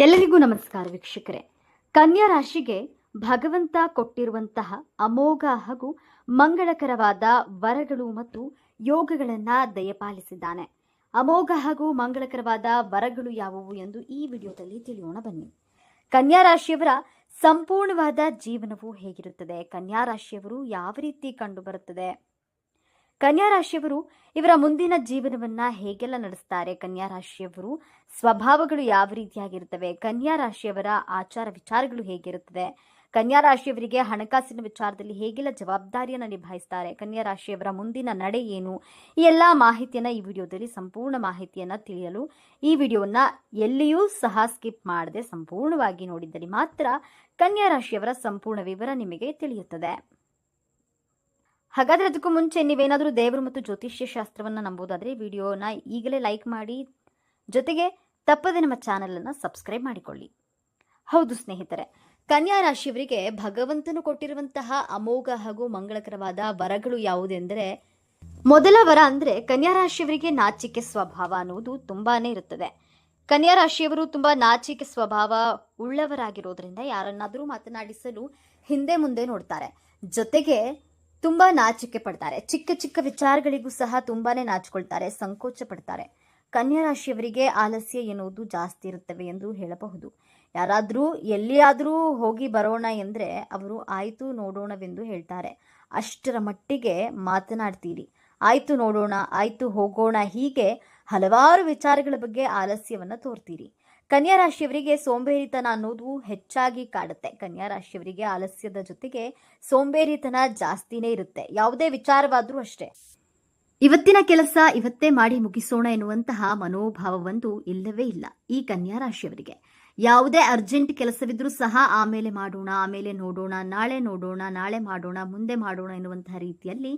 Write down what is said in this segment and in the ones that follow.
ಎಲ್ಲರಿಗೂ ನಮಸ್ಕಾರ ವೀಕ್ಷಕರೇ. ಕನ್ಯಾ ರಾಶಿಗೆ ಭಗವಂತ ಕೊಟ್ಟಿರುವಂತಹ ಅಮೋಘ ಹಾಗೂ ಮಂಗಳಕರವಾದ ವರಗಳು ಮತ್ತು ಯೋಗಗಳನ್ನ ದಯಪಾಲಿಸಿದ್ದಾನೆ. ಅಮೋಘ ಹಾಗೂ ಮಂಗಳಕರವಾದ ವರಗಳು ಯಾವುವು ಎಂದು ಈ ವಿಡಿಯೋದಲ್ಲಿ ತಿಳಿಯೋಣ ಬನ್ನಿ. ಕನ್ಯಾ ರಾಶಿಯವರ ಸಂಪೂರ್ಣವಾದ ಜೀವನವು ಹೇಗಿರುತ್ತದೆ? ಕನ್ಯಾ ರಾಶಿಯವರು ಯಾವ ರೀತಿ ಕಂಡು ಬರುತ್ತದೆ ಕನ್ಯಾ ರಾಶಿಯವರು ಇವರ ಮುಂದಿನ ಜೀವನವನ್ನ ಹೇಗೆಲ್ಲ ನಡೆಸ್ತಾರೆ? ಕನ್ಯಾ ರಾಶಿಯವರು ಸ್ವಭಾವಗಳು ಯಾವ ರೀತಿಯಾಗಿರುತ್ತವೆ? ಕನ್ಯಾ ರಾಶಿಯವರ ಆಚಾರ ವಿಚಾರಗಳು ಹೇಗಿರುತ್ತದೆ? ಕನ್ಯಾ ರಾಶಿಯವರಿಗೆ ಹಣಕಾಸಿನ ವಿಚಾರದಲ್ಲಿ ಹೇಗೆಲ್ಲ ಜವಾಬ್ದಾರಿಯನ್ನು ನಿಭಾಯಿಸ್ತಾರೆ? ಕನ್ಯಾ ರಾಶಿಯವರ ಮುಂದಿನ ನಡೆ ಏನು? ಈ ಎಲ್ಲ ಮಾಹಿತಿಯನ್ನ ಈ ವಿಡಿಯೋದಲ್ಲಿ ಸಂಪೂರ್ಣ ಮಾಹಿತಿಯನ್ನ ತಿಳಿಯಲು ಈ ವಿಡಿಯೋನ ಎಲ್ಲಿಯೂ ಸಹ ಸ್ಕಿಪ್ ಮಾಡದೆ ಸಂಪೂರ್ಣವಾಗಿ ನೋಡಿದ್ದಲ್ಲಿ ಮಾತ್ರ ಕನ್ಯಾ ರಾಶಿಯವರ ಸಂಪೂರ್ಣ ವಿವರ ನಿಮಗೆ ತಿಳಿಯುತ್ತದೆ. ಹಾಗಾದ್ರೆ ಅದಕ್ಕೂ ಮುಂಚೆ ನೀವೇನಾದರೂ ದೇವರು ಮತ್ತು ಜ್ಯೋತಿಷ್ಯ ಶಾಸ್ತ್ರವನ್ನ ನಂಬೋದಾದ್ರೆ ವಿಡಿಯೋನ ಈಗಲೇ ಲೈಕ್ ಮಾಡಿ. ಜೊತೆಗೆ ತಪ್ಪದೆ ನಮ್ಮ ಚಾನೆಲ್ ಅನ್ನ ಸಬ್ಸ್ಕ್ರೈಬ್ ಮಾಡಿಕೊಳ್ಳಿ. ಹೌದು ಸ್ನೇಹಿತರೆ, ಕನ್ಯಾ ರಾಶಿಯವರಿಗೆ ಭಗವಂತನು ಕೊಟ್ಟಿರುವಂತಹ ಅಮೋಘ ಹಾಗೂ ಮಂಗಳಕರವಾದ ವರಗಳು ಯಾವುದೆಂದರೆ ಮೊದಲ ವರ ಅಂದ್ರೆ ಕನ್ಯಾ ರಾಶಿಯವರಿಗೆ ನಾಚಿಕೆ ಸ್ವಭಾವ ಅನ್ನುವುದು ತುಂಬಾನೇ ಇರುತ್ತದೆ. ಕನ್ಯಾ ರಾಶಿಯವರು ತುಂಬಾ ನಾಚಿಕೆ ಸ್ವಭಾವ ಉಳ್ಳವರಾಗಿರೋದ್ರಿಂದ ಯಾರನ್ನಾದರೂ ಮಾತನಾಡಿಸಲು ಹಿಂದೆ ಮುಂದೆ ನೋಡ್ತಾರೆ. ಜೊತೆಗೆ ತುಂಬಾ ನಾಚಿಕೆ ಪಡ್ತಾರೆ. ಚಿಕ್ಕ ಚಿಕ್ಕ ವಿಚಾರಗಳಿಗೂ ಸಹ ತುಂಬಾನೇ ನಾಚಿಕೊಳ್ತಾರೆ ಸಂಕೋಚ ಪಡ್ತಾರೆ ಕನ್ಯಾ ರಾಶಿಯವರಿಗೆ ಆಲಸ್ಯ ಎನ್ನುವುದು ಜಾಸ್ತಿ ಇರುತ್ತವೆ ಎಂದು ಹೇಳಬಹುದು. ಯಾರಾದರೂ, ಎಲ್ಲಿಯಾದರೂ ಹೋಗಿ ಬರೋಣ ಎಂದ್ರೆ ಅವರು ಆಯಿತು ನೋಡೋಣವೆಂದು ಹೇಳ್ತಾರೆ. ಅಷ್ಟರ ಮಟ್ಟಿಗೆ ಮಾತನಾಡ್ತೀರಿ. ಆಯಿತು ನೋಡೋಣ, ಆಯಿತು ಹೋಗೋಣ ಹೀಗೆ ಹಲವಾರು ವಿಚಾರಗಳ ಬಗ್ಗೆ ಆಲಸ್ಯವನ್ನು ತೋರ್ತೀರಿ. ಕನ್ಯಾ ರಾಶಿಯವರಿಗೆ ಸೋಂಬೇರಿತನ ಅನ್ನೋದು ಹೆಚ್ಚಾಗಿ ಕಾಡುತ್ತೆ. ಕನ್ಯಾ ರಾಶಿಯವರಿಗೆ ಆಲಸ್ಯದ ಜೊತೆಗೆ ಸೋಂಬೇರಿತನ ಜಾಸ್ತಿನೇ ಇರುತ್ತೆ. ಯಾವುದೇ ವಿಚಾರವಾದ್ರೂ ಅಷ್ಟೇ. ಇವತ್ತಿನ ಕೆಲಸ ಇವತ್ತೇ ಮಾಡಿ ಮುಗಿಸೋಣ ಎನ್ನುವಂತಹ ಮನೋಭಾವವಂತೂ ಇಲ್ಲವೇ ಇಲ್ಲ ಈ ಕನ್ಯಾ ರಾಶಿಯವರಿಗೆ. ಯಾವುದೇ ಅರ್ಜೆಂಟ್ ಕೆಲಸವಿದ್ರೂ ಸಹ ಆಮೇಲೆ ಮಾಡೋಣ, ಆಮೇಲೆ ನೋಡೋಣ, ನಾಳೆ ನೋಡೋಣ, ನಾಳೆ ಮಾಡೋಣ, ಮುಂದೆ ಮಾಡೋಣ ಎನ್ನುವಂತಹ ರೀತಿಯಲ್ಲಿ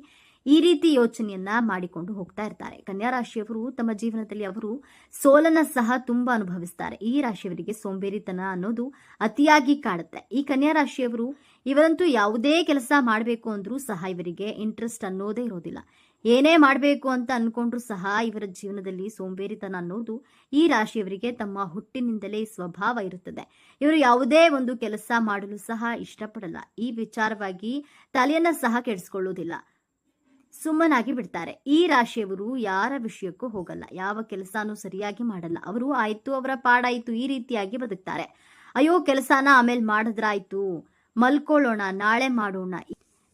ಈ ರೀತಿ ಯೋಚನೆಯನ್ನ ಮಾಡಿಕೊಂಡು ಹೋಗ್ತಾ ಇರ್ತಾರೆ. ಕನ್ಯಾ ರಾಶಿಯವರು ತಮ್ಮ ಜೀವನದಲ್ಲಿ ಅವರು ಸೋಲನ ಸಹ ತುಂಬಾ ಅನುಭವಿಸ್ತಾರೆ. ಈ ರಾಶಿಯವರಿಗೆ ಸೋಂಬೇರಿತನ ಅನ್ನೋದು ಅತಿಯಾಗಿ ಕಾಡುತ್ತೆ. ಈ ಕನ್ಯಾ ರಾಶಿಯವರು ಇವರಂತೂ ಯಾವುದೇ ಕೆಲಸ ಮಾಡಬೇಕು ಅಂದ್ರೂ ಸಹ ಇವರಿಗೆ ಇಂಟ್ರೆಸ್ಟ್ ಅನ್ನೋದೇ ಇರೋದಿಲ್ಲ. ಏನೇ ಮಾಡಬೇಕು ಅಂತ ಅನ್ಕೊಂಡ್ರು ಸಹ ಇವರ ಜೀವನದಲ್ಲಿ ಸೋಂಬೇರಿತನ ಅನ್ನೋದು ಈ ರಾಶಿಯವರಿಗೆ ತಮ್ಮ ಹುಟ್ಟಿನಿಂದಲೇ ಸ್ವಭಾವ ಇರುತ್ತದೆ. ಇವರು ಯಾವುದೇ ಒಂದು ಕೆಲಸ ಮಾಡಲು ಸಹ ಇಷ್ಟಪಡಲ್ಲ. ಈ ವಿಚಾರವಾಗಿ ತಲೆಯನ್ನ ಸಹ ಕೆಡಿಸ್ಕೊಳ್ಳೋದಿಲ್ಲ. ಸುಮ್ಮನಾಗಿ ಬಿಡ್ತಾರೆ. ಈ ರಾಶಿಯವರು ಯಾರ ವಿಷಯಕ್ಕೂ ಹೋಗಲ್ಲ. ಯಾವ ಕೆಲಸನೂ ಸರಿಯಾಗಿ ಮಾಡಲ್ಲ. ಅವರು ಆಯ್ತು, ಅವರ ಪಾಡಾಯ್ತು, ಈ ರೀತಿಯಾಗಿ ಬದುಕ್ತಾರೆ. ಅಯ್ಯೋ, ಕೆಲಸನ ಆಮೇಲೆ ಮಾಡಿದ್ರಾಯ್ತು. ಮಲ್ಕೊಳ್ಳೋಣ, ನಾಳೆ ಮಾಡೋಣ.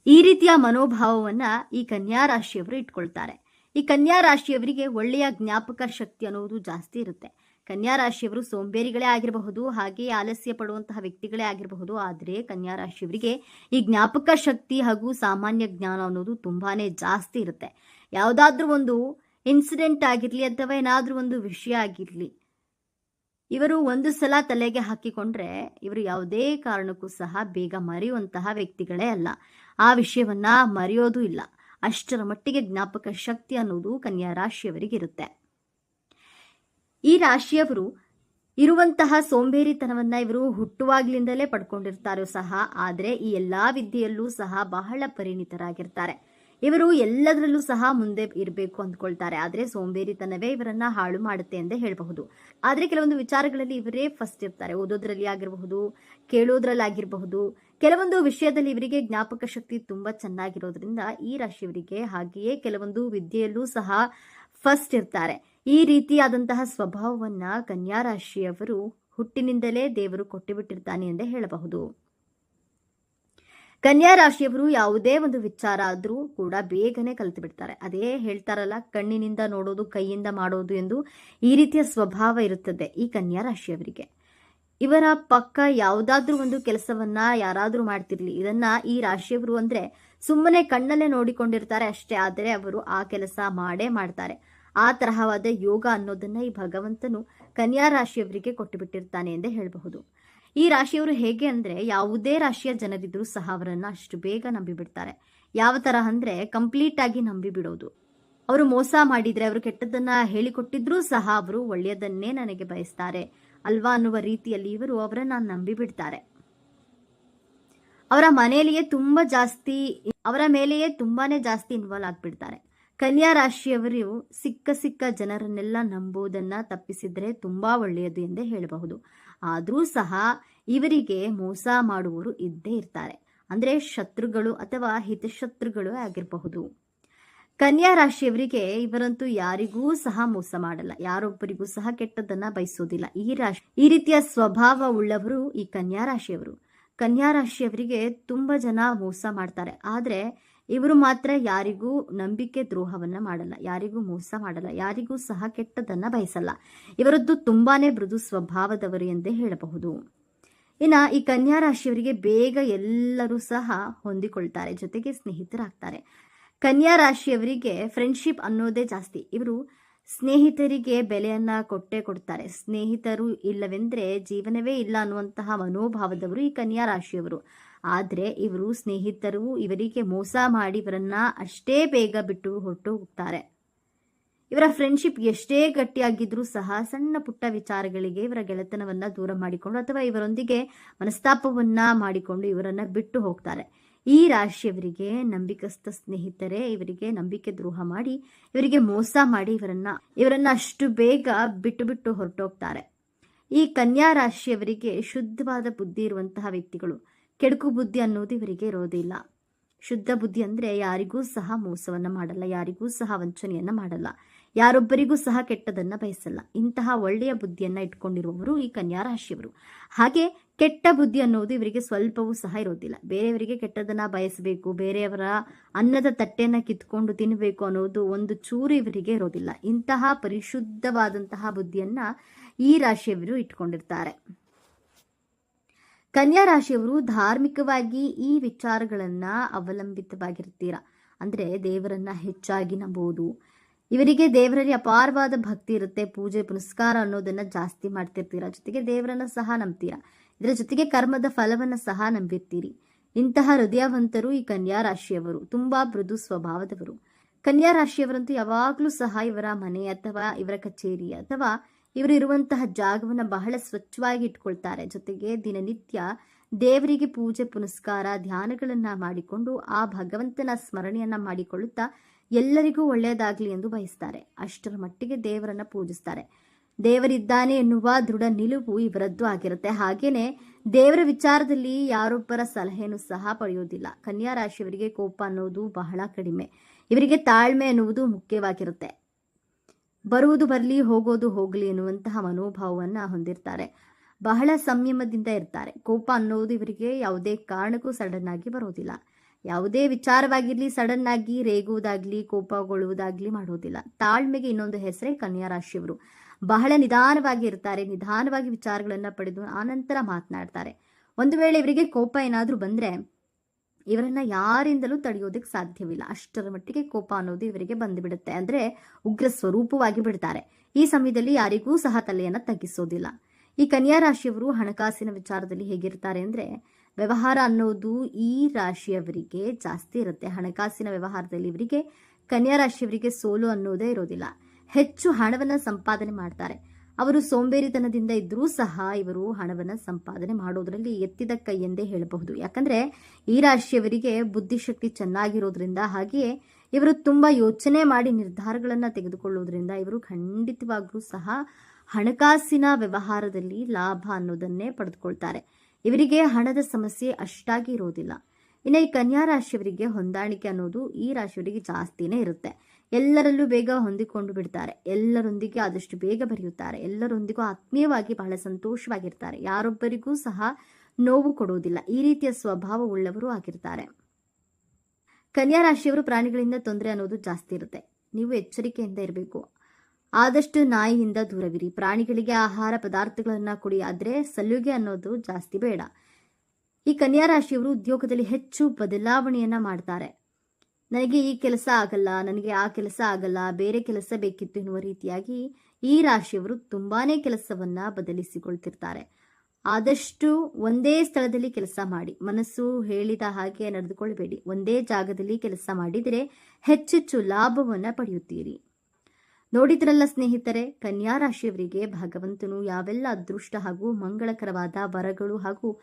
ಈ ರೀತಿಯ ಮನೋಭಾವವನ್ನ ಈ ಕನ್ಯಾ ರಾಶಿಯವರು ಇಟ್ಕೊಳ್ತಾರೆ. ಈ ಕನ್ಯಾ ರಾಶಿಯವರಿಗೆ ಒಳ್ಳೆಯ ಜ್ಞಾಪಕ ಶಕ್ತಿ ಅನ್ನೋದು ಜಾಸ್ತಿ ಇರುತ್ತೆ. ಕನ್ಯಾ ರಾಶಿಯವರು ಸೋಂಬೇರಿಗಳೇ ಆಗಿರಬಹುದು, ಹಾಗೆ ಆಲಸ್ಯ ಪಡುವಂತಹ ವ್ಯಕ್ತಿಗಳೇ ಆಗಿರಬಹುದು. ಆದರೆ ಕನ್ಯಾ ರಾಶಿಯವರಿಗೆ ಈ ಜ್ಞಾಪಕ ಶಕ್ತಿ ಹಾಗೂ ಸಾಮಾನ್ಯ ಜ್ಞಾನ ಅನ್ನೋದು ತುಂಬಾನೇ ಜಾಸ್ತಿ ಇರುತ್ತೆ. ಯಾವುದಾದ್ರೂ ಒಂದು ಇನ್ಸಿಡೆಂಟ್ ಆಗಿರಲಿ ಅಥವಾ ಏನಾದರೂ ಒಂದು ವಿಷಯ ಆಗಿರಲಿ, ಇವರು ಒಂದು ಸಲ ತಲೆಗೆ ಹಾಕಿಕೊಂಡ್ರೆ ಇವರು ಯಾವುದೇ ಕಾರಣಕ್ಕೂ ಸಹ ಬೇಗ ಮರೆಯುವಂತಹ ವ್ಯಕ್ತಿಗಳೇ ಅಲ್ಲ. ಆ ವಿಷಯವನ್ನ ಮರೆಯೋದು ಇಲ್ಲ. ಅಷ್ಟರ ಮಟ್ಟಿಗೆ ಜ್ಞಾಪಕ ಶಕ್ತಿ ಅನ್ನೋದು ಕನ್ಯಾ ಇರುತ್ತೆ ಈ ರಾಶಿಯವರು ಇರುವಂತಹ ಸೋಂಬೇರಿತನವನ್ನ ಇವರು ಹುಟ್ಟುವಾಗ್ಲಿಂದಲೇ ಪಡ್ಕೊಂಡಿರ್ತಾರೋ ಸಹ, ಆದರೆ ಈ ಎಲ್ಲಾ ವಿದ್ಯೆಯಲ್ಲೂ ಸಹ ಬಹಳ ಪರಿಣಿತರಾಗಿರ್ತಾರೆ. ಇವರು ಎಲ್ಲದರಲ್ಲೂ ಸಹ ಮುಂದೆ ಇರಬೇಕು ಅಂದ್ಕೊಳ್ತಾರೆ. ಆದರೆ ಸೋಂಬೇರಿತನವೇ ಇವರನ್ನ ಹಾಳು ಮಾಡುತ್ತೆ ಎಂದೇ ಹೇಳಬಹುದು. ಆದರೆ ಕೆಲವೊಂದು ವಿಚಾರಗಳಲ್ಲಿ ಇವರೇ ಫಸ್ಟ್ ಇರ್ತಾರೆ. ಓದೋದ್ರಲ್ಲಿ ಆಗಿರಬಹುದು, ಕೇಳೋದ್ರಲ್ಲಾಗಿರಬಹುದು. ಕೆಲವೊಂದು ವಿಷಯದಲ್ಲಿ ಇವರಿಗೆ ಜ್ಞಾಪಕ ಶಕ್ತಿ ತುಂಬಾ ಚೆನ್ನಾಗಿರೋದ್ರಿಂದ ಈ ರಾಶಿಯವರಿಗೆ ಹಾಗೆಯೇ ಕೆಲವೊಂದು ವಿದ್ಯೆಯಲ್ಲೂ ಸಹ ಫಸ್ಟ್ ಇರ್ತಾರೆ. ಈ ರೀತಿಯಾದಂತಹ ಸ್ವಭಾವವನ್ನ ಕನ್ಯಾ ರಾಶಿಯವರು ಹುಟ್ಟಿನಿಂದಲೇ ದೇವರು ಕೊಟ್ಟುಬಿಟ್ಟಿರ್ತಾನೆ ಎಂದೇ ಹೇಳಬಹುದು. ಕನ್ಯಾ ರಾಶಿಯವರು ಯಾವುದೇ ಒಂದು ವಿಚಾರ ಆದರೂ ಕೂಡ ಬೇಗನೆ ಕಲಿತು ಬಿಡ್ತಾರೆ ಅದೇ ಹೇಳ್ತಾರಲ್ಲ, ಕಣ್ಣಿನಿಂದ ನೋಡೋದು, ಕೈಯಿಂದ ಮಾಡೋದು ಎಂದು ಈ ರೀತಿಯ ಸ್ವಭಾವ ಇರುತ್ತದೆ ಈ ಕನ್ಯಾ ರಾಶಿಯವರಿಗೆ ಇವರ ಪಕ್ಕ ಯಾವುದಾದ್ರೂ ಒಂದು ಕೆಲಸವನ್ನ ಯಾರಾದರೂ ಮಾಡ್ತಿರ್ಲಿ. ಇದನ್ನ ಈ ರಾಶಿಯವರು ಅಂದ್ರೆ ಸುಮ್ಮನೆ ಕಣ್ಣಲ್ಲೇ ನೋಡಿಕೊಂಡಿರ್ತಾರೆ ಅಷ್ಟೇ, ಆದರೆ ಅವರು ಆ ಕೆಲಸ ಮಾಡೇ ಮಾಡ್ತಾರೆ. ಆ ತರಹವಾದ ಯೋಗ ಅನ್ನೋದನ್ನ ಈ ಭಗವಂತನು ಕನ್ಯಾ ರಾಶಿಯವರಿಗೆ ಕೊಟ್ಟು ಬಿಟ್ಟಿರ್ತಾನೆ ಎಂದೇ ಹೇಳಬಹುದು. ಈ ರಾಶಿಯವರು ಹೇಗೆ ಅಂದ್ರೆ ಯಾವುದೇ ರಾಶಿಯ ಜನರಿದ್ರು ಸಹ ಅವರನ್ನ ಅಷ್ಟು ಬೇಗ ನಂಬಿಬಿಡ್ತಾರೆ. ಯಾವ ತರ ಅಂದ್ರೆ ಕಂಪ್ಲೀಟ್ ಆಗಿ ನಂಬಿ ಬಿಡೋದು ಅವರು ಮೋಸ ಮಾಡಿದ್ರೆ ಅವರು ಕೆಟ್ಟದನ್ನ ಹೇಳಿಕೊಟ್ಟಿದ್ರೂ ಸಹ ಅವರು ಒಳ್ಳೆಯದನ್ನೇ ನನಗೆ ಬಯಸ್ತಾರೆ ಅಲ್ವಾ ಅನ್ನುವ ರೀತಿಯಲ್ಲಿ ಇವರು ಅವರನ್ನ ನಂಬಿ ಬಿಡ್ತಾರೆ ಅವರ ಮನೆಯಲ್ಲಿಯೇ ತುಂಬಾ ಜಾಸ್ತಿ, ಅವರ ಮೇಲೆಯೇ ತುಂಬಾನೇ ಜಾಸ್ತಿ ಇನ್ವಾಲ್ವ್ ಆಗ್ಬಿಡ್ತಾರೆ. ಕನ್ಯಾ ರಾಶಿಯವರು ಸಿಕ್ಕ ಸಿಕ್ಕ ಜನರನ್ನೆಲ್ಲ ನಂಬುವುದನ್ನು ತಪ್ಪಿಸಿದ್ರೆ ತುಂಬಾ ಒಳ್ಳೆಯದು ಎಂದೇ ಹೇಳಬಹುದು. ಆದರೂ ಸಹ ಇವರಿಗೆ ಮೋಸ ಮಾಡುವವರು ಇದ್ದೇ ಇರ್ತಾರೆ. ಅಂದರೆ ಶತ್ರುಗಳು ಅಥವಾ ಹಿತಶತ್ರುಗಳು ಆಗಿರಬಹುದು. ಕನ್ಯಾ ರಾಶಿಯವರಿಗೆ ಇವರಂತೂ ಯಾರಿಗೂ ಸಹ ಮೋಸ ಮಾಡಲ್ಲ. ಯಾರೊಬ್ಬರಿಗೂ ಸಹ ಕೆಟ್ಟದನ್ನ ಬಯಸೋದಿಲ್ಲ. ಈ ರಾಶಿ, ಈ ರೀತಿಯ ಸ್ವಭಾವ ಉಳ್ಳವರು ಈ ಕನ್ಯಾ ರಾಶಿಯವರು ಕನ್ಯಾ ರಾಶಿಯವರಿಗೆ ತುಂಬ ಜನ ಮೋಸ ಮಾಡ್ತಾರೆ. ಆದರೆ ಇವರು ಮಾತ್ರ ಯಾರಿಗೂ ನಂಬಿಕೆ ದ್ರೋಹವನ್ನ ಮಾಡಲ್ಲ, ಯಾರಿಗೂ ಮೋಸ ಮಾಡಲ್ಲ, ಯಾರಿಗೂ ಸಹ ಕೆಟ್ಟದನ್ನ ಬಯಸಲ್ಲ. ಇವರದ್ದು ತುಂಬಾನೇ ಮೃದು ಸ್ವಭಾವದವರು ಎಂದೇ ಹೇಳಬಹುದು. ಇನ್ನ ಈ ಕನ್ಯಾ ರಾಶಿಯವರಿಗೆ ಬೇಗ ಎಲ್ಲರೂ ಸಹ ಹೊಂದಿಕೊಳ್ತಾರೆ, ಜೊತೆಗೆ ಸ್ನೇಹಿತರಾಗ್ತಾರೆ. ಕನ್ಯಾ ರಾಶಿಯವರಿಗೆ ಫ್ರೆಂಡ್ಶಿಪ್ ಅನ್ನೋದೇ ಜಾಸ್ತಿ. ಇವರು ಸ್ನೇಹಿತರಿಗೆ ಬೆಲೆಯನ್ನ ಕೊಟ್ಟೇ ಕೊಡ್ತಾರೆ. ಸ್ನೇಹಿತರು ಇಲ್ಲವೆಂದ್ರೆ ಜೀವನವೇ ಇಲ್ಲ ಅನ್ನುವಂತಹ ಮನೋಭಾವದವರು ಈ ಕನ್ಯಾ ರಾಶಿಯವರು. ಆದರೆ ಇವರು ಸ್ನೇಹಿತರು, ಇವರಿಗೆ ಮೋಸ ಮಾಡಿ ಇವರನ್ನ ಅಷ್ಟೇ ಬೇಗ ಬಿಟ್ಟು ಹೊರಟು ಹೋಗ್ತಾರೆ. ಇವರ ಫ್ರೆಂಡ್ಶಿಪ್ ಎಷ್ಟೇ ಗಟ್ಟಿಯಾಗಿದ್ರೂ ಸಹ ಸಣ್ಣ ಪುಟ್ಟ ವಿಚಾರಗಳಿಗೆ ಇವರ ಗೆಳೆತನವನ್ನ ದೂರ ಮಾಡಿಕೊಂಡು ಅಥವಾ ಇವರೊಂದಿಗೆ ಮನಸ್ತಾಪವನ್ನ ಮಾಡಿಕೊಂಡು ಇವರನ್ನ ಬಿಟ್ಟು ಹೋಗ್ತಾರೆ. ಈ ರಾಶಿಯವರಿಗೆ ನಂಬಿಕಸ್ಥ ಸ್ನೇಹಿತರೇ, ಇವರಿಗೆ ನಂಬಿಕೆ ದ್ರೋಹ ಮಾಡಿ, ಇವರಿಗೆ ಮೋಸ ಮಾಡಿ ಇವರನ್ನ ಇವರನ್ನ ಅಷ್ಟು ಬೇಗ ಬಿಟ್ಟು ಬಿಟ್ಟು ಹೊರಟೋಗ್ತಾರೆ. ಈ ಕನ್ಯಾ ರಾಶಿಯವರಿಗೆ ಶುದ್ಧವಾದ ಬುದ್ಧಿ ಇರುವಂತಹ ವ್ಯಕ್ತಿಗಳು, ಕೆಡುಕು ಬುದ್ಧಿ ಅನ್ನೋದು ಇವರಿಗೆ ಇರೋದಿಲ್ಲ. ಶುದ್ಧ ಬುದ್ಧಿ ಅಂದ್ರೆ ಯಾರಿಗೂ ಸಹ ಮೋಸವನ್ನ ಮಾಡಲ್ಲ, ಯಾರಿಗೂ ಸಹ ವಂಚನೆಯನ್ನ ಮಾಡಲ್ಲ. ಯಾರೊಬ್ಬರಿಗೂ ಸಹ ಕೆಟ್ಟದನ್ನ ಬಯಸಲ್ಲ. ಇಂತಹ ಒಳ್ಳೆಯ ಬುದ್ಧಿಯನ್ನ ಇಟ್ಕೊಂಡಿರುವವರು ಈ ಕನ್ಯಾ ರಾಶಿಯವರು ಹಾಗೆ ಕೆಟ್ಟ ಬುದ್ಧಿ ಅನ್ನೋದು ಇವರಿಗೆ ಸ್ವಲ್ಪವೂ ಸಹ ಇರೋದಿಲ್ಲ. ಬೇರೆಯವರಿಗೆ ಕೆಟ್ಟದನ್ನ ಬಯಸಬೇಕು, ಬೇರೆಯವರ ಅನ್ನದ ತಟ್ಟೆಯನ್ನ ಕಿತ್ಕೊಂಡು ತಿನ್ನಬೇಕು ಅನ್ನೋದು ಒಂದು ಚೂರು ಇವರಿಗೆ ಇರೋದಿಲ್ಲ. ಇಂತಹ ಪರಿಶುದ್ಧವಾದಂತಹ ಬುದ್ಧಿಯನ್ನ ಈ ರಾಶಿಯವರು ಇಟ್ಕೊಂಡಿರ್ತಾರೆ. ಕನ್ಯಾ ರಾಶಿಯವರು ಧಾರ್ಮಿಕವಾಗಿ ಈ ವಿಚಾರಗಳನ್ನ ಅವಲಂಬಿತವಾಗಿರ್ತೀರ? ಅಂದ್ರೆ ದೇವರನ್ನ ಹೆಚ್ಚಾಗಿ ನಂಬುವುದು ಇವರಿಗೆ ದೇವರಲ್ಲಿ ಅಪಾರವಾದ ಭಕ್ತಿ ಇರುತ್ತೆ, ಪೂಜೆ, ಪುನಸ್ಕಾರ ಅನ್ನೋದನ್ನ ಜಾಸ್ತಿ ಮಾಡ್ತಿರ್ತೀರಾ. ಜೊತೆಗೆ ದೇವರನ್ನ ಸಹ ನಂಬ್ತೀರಾ. ಇದರ ಜೊತೆಗೆ ಕರ್ಮದ ಫಲವನ್ನ ಸಹ ನಂಬಿರ್ತೀರಿ. ಇಂತಹ ಹೃದಯವಂತರು ಈ ಕನ್ಯಾ ರಾಶಿಯವರು ತುಂಬಾ ಮೃದು ಸ್ವಭಾವದವರು. ಕನ್ಯಾ ರಾಶಿಯವರಂತೂ ಯಾವಾಗಲೂ ಸಹ ಇವರ ಮನೆ ಅಥವಾ ಇವರ ಕಚೇರಿ ಅಥವಾ ಇವರು ಇರುವಂತಹ ಜಾಗವನ್ನ ಬಹಳ ಸ್ವಚ್ಛವಾಗಿ ಇಟ್ಕೊಳ್ತಾರೆ. ಜೊತೆಗೆ ದಿನನಿತ್ಯ ದೇವರಿಗೆ ಪೂಜೆ, ಪುನಸ್ಕಾರ, ಧ್ಯಾನಗಳನ್ನ ಮಾಡಿಕೊಂಡು ಆ ಭಗವಂತನ ಸ್ಮರಣೆಯನ್ನ ಮಾಡಿಕೊಳ್ಳುತ್ತಾ ಎಲ್ಲರಿಗೂ ಒಳ್ಳೆಯದಾಗಲಿ ಎಂದು ಬಯಸ್ತಾರೆ. ಅಷ್ಟರ ಮಟ್ಟಿಗೆ ದೇವರನ್ನು ಪೂಜಿಸ್ತಾರೆ. ದೇವರಿದ್ದಾನೆ ಎನ್ನುವ ದೃಢ ನಿಲುವು ಇವರದ್ದು ಆಗಿರುತ್ತೆ. ಹಾಗೇನೆ ದೇವರ ವಿಚಾರದಲ್ಲಿ ಯಾರೊಬ್ಬರ ಸಲಹೆಯನ್ನು ಸಹ ಪಡೆಯೋದಿಲ್ಲ ಕನ್ಯಾ ರಾಶಿಯವರಿಗೆ ಕೋಪ ಅನ್ನೋದು ಬಹಳ ಕಡಿಮೆ. ಇವರಿಗೆ ತಾಳ್ಮೆ ಎನ್ನುವುದು ಮುಖ್ಯವಾಗಿರುತ್ತೆ. ಬರುವುದು ಬರಲಿ, ಹೋಗೋದು ಹೋಗಲಿ ಎನ್ನುವಂತಹ ಮನೋಭಾವವನ್ನು ಹೊಂದಿರ್ತಾರೆ. ಬಹಳ ಸಂಯಮದಿಂದ ಇರ್ತಾರೆ. ಕೋಪ ಅನ್ನೋದು ಇವರಿಗೆ ಯಾವುದೇ ಕಾರಣಕ್ಕೂ ಸಡನ್ ಆಗಿ ಬರೋದಿಲ್ಲ. ಯಾವುದೇ ವಿಚಾರವಾಗಿರಲಿ ಸಡನ್ ಆಗಿ ರೇಗುವುದಾಗ್ಲಿ, ಕೋಪಗೊಳ್ಳುವುದಾಗ್ಲಿ ಮಾಡೋದಿಲ್ಲ. ತಾಳ್ಮೆಗೆ ಇನ್ನೊಂದು ಹೆಸರೇ ಕನ್ಯಾ ರಾಶಿಯವರು. ಬಹಳ ನಿಧಾನವಾಗಿ ಇರ್ತಾರೆ, ನಿಧಾನವಾಗಿ ವಿಚಾರಗಳನ್ನು ಪಡೆದು ಆನಂತರ ಮಾತನಾಡ್ತಾರೆ. ಒಂದು ವೇಳೆ ಇವರಿಗೆ ಕೋಪ ಏನಾದರೂ ಬಂದ್ರೆ, ಇವರನ್ನ ಯಾರಿಂದಲೂ ತಡೆಯೋದಕ್ಕೆ ಸಾಧ್ಯವಿಲ್ಲ. ಅಷ್ಟರ ಮಟ್ಟಿಗೆ ಕೋಪ ಅನ್ನೋದು ಇವರಿಗೆ ಬಂದುಬಿಡುತ್ತೆ. ಅಂದ್ರೆ ಉಗ್ರ ಸ್ವರೂಪವಾಗಿ ಬಿಡ್ತಾರೆ. ಈ ಸಮಯದಲ್ಲಿ ಯಾರಿಗೂ ಸಹ ತಲೆಯನ್ನ ತಗ್ಗಿಸೋದಿಲ್ಲ. ಈ ಕನ್ಯಾ ರಾಶಿಯವರು ಹಣಕಾಸಿನ ವಿಚಾರದಲ್ಲಿ ಹೇಗಿರ್ತಾರೆ ಅಂದ್ರೆ ವ್ಯವಹಾರ ಅನ್ನೋದು ಈ ರಾಶಿಯವರಿಗೆ ಜಾಸ್ತಿ ಇರುತ್ತೆ. ಹಣಕಾಸಿನ ವ್ಯವಹಾರದಲ್ಲಿ ಇವರಿಗೆ, ಕನ್ಯಾ ರಾಶಿಯವರಿಗೆ ಸೋಲು ಅನ್ನೋದೇ ಇರೋದಿಲ್ಲ. ಹೆಚ್ಚು ಹಣವನ್ನು ಸಂಪಾದನೆ ಮಾಡ್ತಾರೆ. ಅವರು ಸೋಂಬೇರಿತನದಿಂದ ಇದ್ರೂ ಸಹ ಇವರು ಹಣವನ್ನು ಸಂಪಾದನೆ ಮಾಡೋದರಲ್ಲಿ ಎತ್ತಿದ ಕೈ ಎಂದೇ ಹೇಳಬಹುದು. ಯಾಕಂದ್ರೆ ಈ ರಾಶಿಯವರಿಗೆ ಬುದ್ಧಿಶಕ್ತಿ ಚೆನ್ನಾಗಿರೋದ್ರಿಂದ ಹಾಗೆಯೇ ಇವರು ತುಂಬಾ ಯೋಚನೆ ಮಾಡಿ ನಿರ್ಧಾರಗಳನ್ನು ತೆಗೆದುಕೊಳ್ಳೋದ್ರಿಂದ ಇವರು ಖಂಡಿತವಾಗ್ಲೂ ಸಹ ಹಣಕಾಸಿನ ವ್ಯವಹಾರದಲ್ಲಿ ಲಾಭ ಅನ್ನೋದನ್ನೇ ಪಡೆದುಕೊಳ್ತಾರೆ. ಇವರಿಗೆ ಹಣದ ಸಮಸ್ಯೆ ಅಷ್ಟಾಗಿ ಇರೋದಿಲ್ಲ. ಇನ್ನು ಈ ಕನ್ಯಾ ರಾಶಿಯವರಿಗೆ ಹೊಂದಾಣಿಕೆ ಅನ್ನೋದು ಈ ರಾಶಿಯವರಿಗೆ ಜಾಸ್ತಿನೇ ಇರುತ್ತೆ. ಎಲ್ಲರಲ್ಲೂ ಬೇಗ ಹೊಂದಿಕೊಂಡು ಬಿಡ್ತಾರೆ. ಎಲ್ಲರೊಂದಿಗೆ ಆದಷ್ಟು ಬೇಗ ಬರೆಯುತ್ತಾರೆ. ಎಲ್ಲರೊಂದಿಗೂ ಆತ್ಮೀಯವಾಗಿ ಬಹಳ ಸಂತೋಷವಾಗಿರ್ತಾರೆ. ಯಾರೊಬ್ಬರಿಗೂ ಸಹ ನೋವು ಕೊಡುವುದಿಲ್ಲ ಈ ರೀತಿಯ ಸ್ವಭಾವ ಉಳ್ಳವರು ಆಗಿರ್ತಾರೆ. ಕನ್ಯಾ ರಾಶಿಯವರು ಪ್ರಾಣಿಗಳಿಂದ ತೊಂದರೆ ಅನ್ನೋದು ಜಾಸ್ತಿ ಇರುತ್ತೆ. ನೀವು ಎಚ್ಚರಿಕೆಯಿಂದ ಇರಬೇಕು. ಆದಷ್ಟು ನಾಯಿಯಿಂದ ದೂರವಿರಿ. ಪ್ರಾಣಿಗಳಿಗೆ ಆಹಾರ ಪದಾರ್ಥಗಳನ್ನು ಕೊಡಿ, ಆದ್ರೆ ಸಲುಗೆ ಅನ್ನೋದು ಜಾಸ್ತಿ ಬೇಡ. ಈ ಕನ್ಯಾ ರಾಶಿಯವರು ಉದ್ಯೋಗದಲ್ಲಿ ಹೆಚ್ಚು ಬದಲಾವಣೆಯನ್ನ ಮಾಡ್ತಾರೆ. ನನಗೆ ಈ ಕೆಲಸ ಆಗಲ್ಲ, ನನಗೆ ಆ ಕೆಲಸ ಆಗಲ್ಲ, ಬೇರೆ ಕೆಲಸ ಬೇಕಿತ್ತು ಎನ್ನುವ ರೀತಿಯಾಗಿ ಈ ರಾಶಿಯವರು ತುಂಬಾನೇ ಕೆಲಸವನ್ನ ಬದಲಿಸಿಕೊಳ್ತಿರ್ತಾರೆ. ಆದಷ್ಟು ಒಂದೇ ಸ್ಥಳದಲ್ಲಿ ಕೆಲಸ ಮಾಡಿ. ಮನಸ್ಸು ಹೇಳಿದ ಹಾಗೆ ನಡೆದುಕೊಳ್ಬೇಡಿ ಒಂದೇ ಜಾಗದಲ್ಲಿ ಕೆಲಸ ಮಾಡಿದರೆ ಹೆಚ್ಚೆಚ್ಚು ಲಾಭವನ್ನ ಪಡೆಯುತ್ತೀರಿ. ನೋಡಿದ್ರಲ್ಲ ಸ್ನೇಹಿತರೆ ಕನ್ಯಾ ರಾಶಿಯವರಿಗೆ ಭಗವಂತನು ಯಾವೆಲ್ಲ ಅದೃಷ್ಟ ಹಾಗೂ ಮಂಗಳಕರವಾದ ವರಗಳು ಹಾಗೂ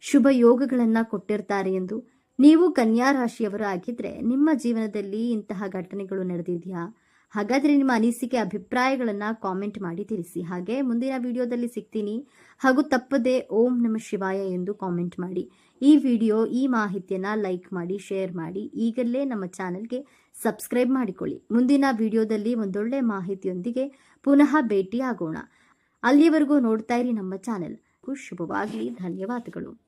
ಶುಭ ಯೋಗಗಳನ್ನು ಕೊಟ್ಟಿರ್ತಾರೆ ಎಂದು. ನೀವು ಕನ್ಯಾ ರಾಶಿಯವರು ಆಗಿದ್ರೆ ನಿಮ್ಮ ಜೀವನದಲ್ಲಿ ಇಂತಹ ಘಟನೆಗಳು ನಡೆದಿದೆಯಾ? ಹಾಗಾದರೆ ನಿಮ್ಮ ಅನಿಸಿಕೆ, ಅಭಿಪ್ರಾಯಗಳನ್ನು ಕಾಮೆಂಟ್ ಮಾಡಿ ತಿಳಿಸಿ. ಹಾಗೆ ಮುಂದಿನ ವಿಡಿಯೋದಲ್ಲಿ ಸಿಗ್ತೀನಿ. ಹಾಗೂ ತಪ್ಪದೆ ಓಂ ನಮ ಶಿವಾಯ ಎಂದು ಕಾಮೆಂಟ್ ಮಾಡಿ. ಈ ವಿಡಿಯೋ, ಈ ಮಾಹಿತಿಯನ್ನು ಲೈಕ್ ಮಾಡಿ ಶೇರ್ ಮಾಡಿ. ಈಗಲೇ ನಮ್ಮ ಚಾನೆಲ್ಗೆ ಸಬ್ಸ್ಕ್ರೈಬ್ ಮಾಡಿಕೊಳ್ಳಿ. ಮುಂದಿನ ವಿಡಿಯೋದಲ್ಲಿ ಒಂದೊಳ್ಳೆ ಮಾಹಿತಿಯೊಂದಿಗೆ ಪುನಃ ಭೇಟಿಯಾಗೋಣ. ಅಲ್ಲಿಯವರೆಗೂ ನೋಡ್ತಾ ಇರಿ ನಮ್ಮ ಚಾನೆಲ್. ಶುಭವಾಗಲಿ. ಧನ್ಯವಾದಗಳು.